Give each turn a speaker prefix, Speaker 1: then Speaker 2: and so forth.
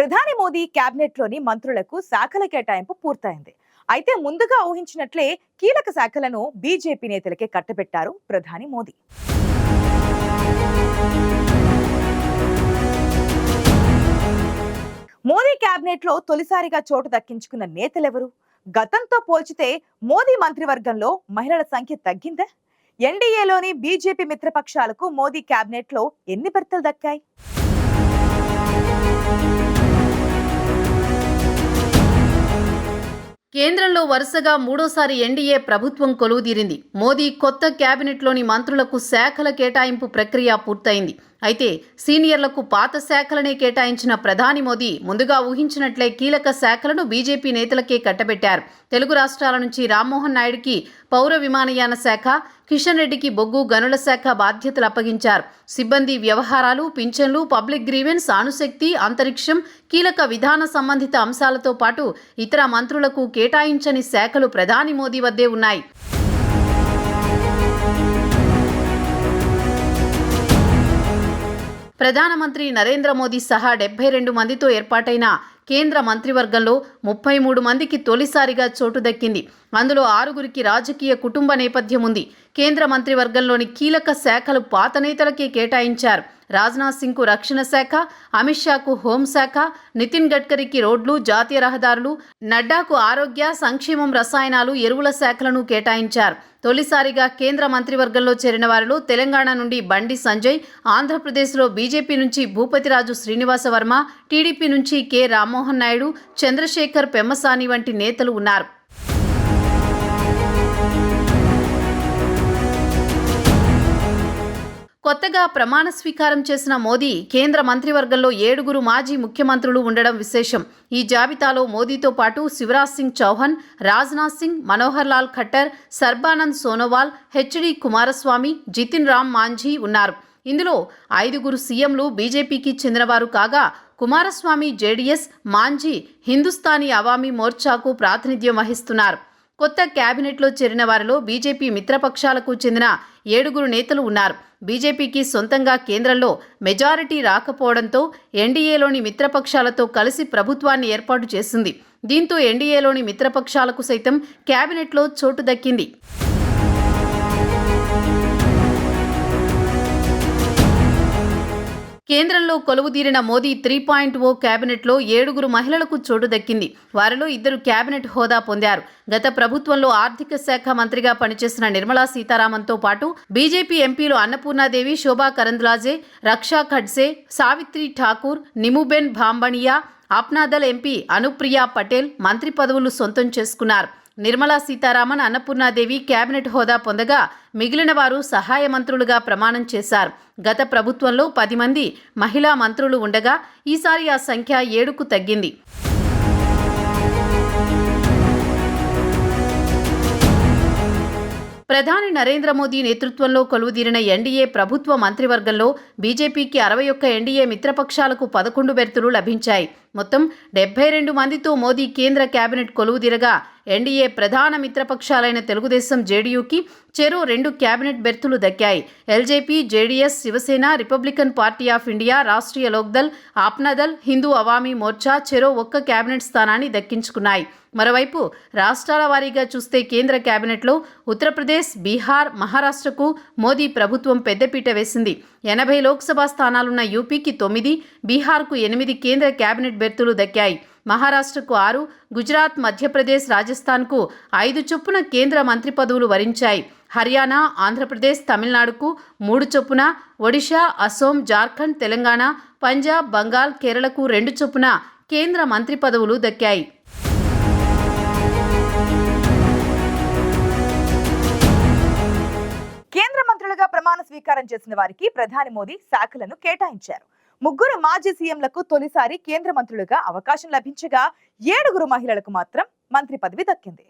Speaker 1: ప్రధాని మోదీ క్యాబినెట్లోని లోని మంత్రులకు శాఖల కేటాయింపు పూర్తయింది. అయితే ముందుగా ఊహించినట్లే కీలక శాఖలను బీజేపీ నేతలకే కట్టబెట్టారు ప్రధాని మోదీ. మోదీ క్యాబినెట్లో లో తొలిసారిగా చోటు దక్కించుకున్న నేతలెవరు? గతంతో పోల్చితే మోదీ మంత్రివర్గంలో మహిళల సంఖ్య తగ్గిందా? ఎన్డీఏలోని బీజేపీ మిత్రపక్షాలకు మోదీ క్యాబినెట్లో లో ఎన్ని బెర్తలు దక్కాయి?
Speaker 2: కేంద్రంలో వరుసగా మూడోసారి ఎన్డీఏ ప్రభుత్వం కొలువుదీరింది. మోదీ కొత్త కేబినెట్లోని మంత్రులకు శాఖల కేటాయింపు ప్రక్రియ పూర్తయింది. అయితే సీనియర్లకు పాత శాఖలనే కేటాయించిన ప్రధాని మోదీ ముందుగా ఊహించినట్లే కీలక శాఖలను బీజేపీ నేతలకే కట్టబెట్టారు. తెలుగు రాష్ట్రాల నుంచి రామ్మోహన్ నాయుడుకి పౌర విమానయాన శాఖ కిషన్ రెడ్డికి బొగ్గు గనుల శాఖ బాధ్యతలు అప్పగించారు. సిబ్బంది వ్యవహారాలు పింఛన్లు పబ్లిక్ గ్రీవెన్స్ అణుశక్తి అంతరిక్షం కీలక విధాన సంబంధిత అంశాలతో పాటు ఇతర మంత్రులకు కేటాయించని శాఖలు ప్రధాని మోదీ వద్దే ఉన్నాయి. ప్రధానమంత్రి నరేంద్ర మోదీ సహా డెబ్బై రెండు మందితో ఏర్పాటైన కేంద్ర మంత్రివర్గంలో ముప్పై మూడు మందికి తొలిసారిగా చోటు దక్కింది. అందులో ఆరుగురికి రాజకీయ కుటుంబ నేపథ్యం ఉంది. కేంద్ర మంత్రివర్గంలోని కీలక శాఖలు పాత నేతలకే కేటాయించారు. రాజ్నాథ్ సింగ్కు రక్షణ శాఖ అమిత్ షాకు హోంశాఖ నితిన్ గడ్కరీకి రోడ్లు జాతీయ రహదారులు నడ్డాకు ఆరోగ్య సంక్షేమం రసాయనాలు ఎరువుల శాఖలను కేటాయించారు. తొలిసారిగా కేంద్ర మంత్రివర్గంలో చేరిన వారిలో తెలంగాణ నుండి బండి సంజయ్ ఆంధ్రప్రదేశ్లో బీజేపీ నుంచి భూపతిరాజు శ్రీనివాస వర్మ టీడీపీ నుంచి కె రామ్మోహన్ నాయుడు చంద్రశేఖర్ పెమ్మసాని వంటి నేతలు ఉన్నారు. కొత్తగా ప్రమాణ స్వీకారం చేసిన మోదీ కేంద్ర మంత్రివర్గంలో ఏడుగురు మాజీ ముఖ్యమంత్రులు ఉండడం విశేషం. ఈ జాబితాలో మోదీతో పాటు శివరాజ్ సింగ్ చౌహాన్ రాజ్నాథ్ సింగ్ మనోహర్ లాల్ ఖట్టర్ సర్బానంద్ సోనోవాల్ హెచ్డి కుమారస్వామి జితిన్ రామ్ మాంఝీ ఉన్నారు. ఇందులో ఐదుగురు సీఎంలు బీజేపీకి చెందినవారు కాగా కుమారస్వామి జేడీఎస్ మాంఝీ హిందుస్థానీ అవామీ మోర్చాకు ప్రాతినిధ్యం వహిస్తున్నారు. కొత్త కేబినెట్లో చేరిన వారిలో బీజేపీ మిత్రపక్షాలకు చెందిన ఏడుగురు నేతలు ఉన్నారు. బీజేపీకి సొంతంగా కేంద్రంలో మెజారిటీ రాకపోవడంతో ఎన్డీఏలోని మిత్రపక్షాలతో కలిసి ప్రభుత్వాన్ని ఏర్పాటు చేసింది. దీంతో ఎన్డీఏలోని మిత్రపక్షాలకు సైతం కేబినెట్లో చోటు దక్కింది. కేంద్రంలో కొలువుదీరిన మోదీ త్రీ పాయింట్ ఓ కేబినెట్లో ఏడుగురు మహిళలకు చోటు దక్కింది. వారిలో ఇద్దరు కేబినెట్ హోదా పొందారు. గత ప్రభుత్వంలో ఆర్థిక శాఖ మంత్రిగా పనిచేసిన నిర్మలా సీతారామన్తో పాటు బీజేపీ ఎంపీలు అన్నపూర్ణాదేవి శోభా కరంద్లాజే రక్షా ఖడ్సే సావిత్రి ఠాకూర్ నిముబెన్ భాంబణియా అప్నాదల్ ఎంపీ అనుప్రియా పటేల్ మంత్రి పదవులు సొంతం చేసుకున్నారు. నిర్మలా సీతారామన్ అన్నపూర్ణాదేవి కేబినెట్ హోదా పొందగా మిగిలిన వారు సహాయ మంత్రులుగా ప్రమాణం చేశారు. గత ప్రభుత్వంలో పది మంది మహిళా మంత్రులు ఉండగా ఈసారి ఆ సంఖ్య ఏడుకు తగ్గింది. ప్రధాని నరేంద్ర మోదీ నేతృత్వంలో కొలువుదీరిన ఎన్డీఏ ప్రభుత్వ మంత్రివర్గంలో బీజేపీకి అరవై ఒక్క ఎన్డీఏ మిత్రపక్షాలకు పదకొండు బెర్తులు లభించాయి. మొత్తం డెబ్బై రెండు మందితో మోదీ కేంద్ర కేబినెట్ కొలువుదీరగా. ఎన్డీఏ ప్రధాన మిత్రపక్షాలైన తెలుగుదేశం జేడీయూకి చెరో రెండు కేబినెట్ బెర్తులు దక్కాయి. LJP JDS Shiv Sena Republican Party of India Rashtriya Lok Dal Apna Dal Hindu Awami Morcha చెరో ఒక్క కేబినెట్ స్థానాన్ని దక్కించుకున్నాయి. మరోవైపు రాష్ట్రాల వారీగా చూస్తే కేంద్ర కేబినెట్లో ఉత్తరప్రదేశ్ బీహార్ మహారాష్ట్రకు మోదీ ప్రభుత్వం పెద్దపీట వేసింది. ఎనభై లోక్సభ స్థానాలున్న యూపీకి తొమ్మిది బీహార్కు ఎనిమిది కేంద్ర కేబినెట్ అభ్యర్థులు దక్కాయి. మహారాష్ట్రకు ఆరు గుజరాత్ మధ్యప్రదేశ్ రాజస్థాన్కు ఐదు చొప్పున కేంద్ర మంత్రి పదవులు వరించాయి. హర్యానా ఆంధ్రప్రదేశ్ తమిళనాడుకు మూడు చొప్పున ఒడిషా అసోం జార్ఖండ్ తెలంగాణ పంజాబ్ బంగాల్ కేరళకు రెండు చొప్పున కేంద్ర మంత్రి పదవులు దక్కాయి.
Speaker 1: కేంద్ర మంత్రులుగా ప్రమాణ స్వీకారం చేసిన వారికి ప్రధాని మోదీ శాఖలను కేటాయించారు. ముగ్గురు మాజీ సీఎంలకు తొలిసారి కేంద్ర మంత్రులుగా అవకాశం లభించగా ఏడుగురు మహిళలకు మాత్రం మంత్రి పదవి దక్కింది.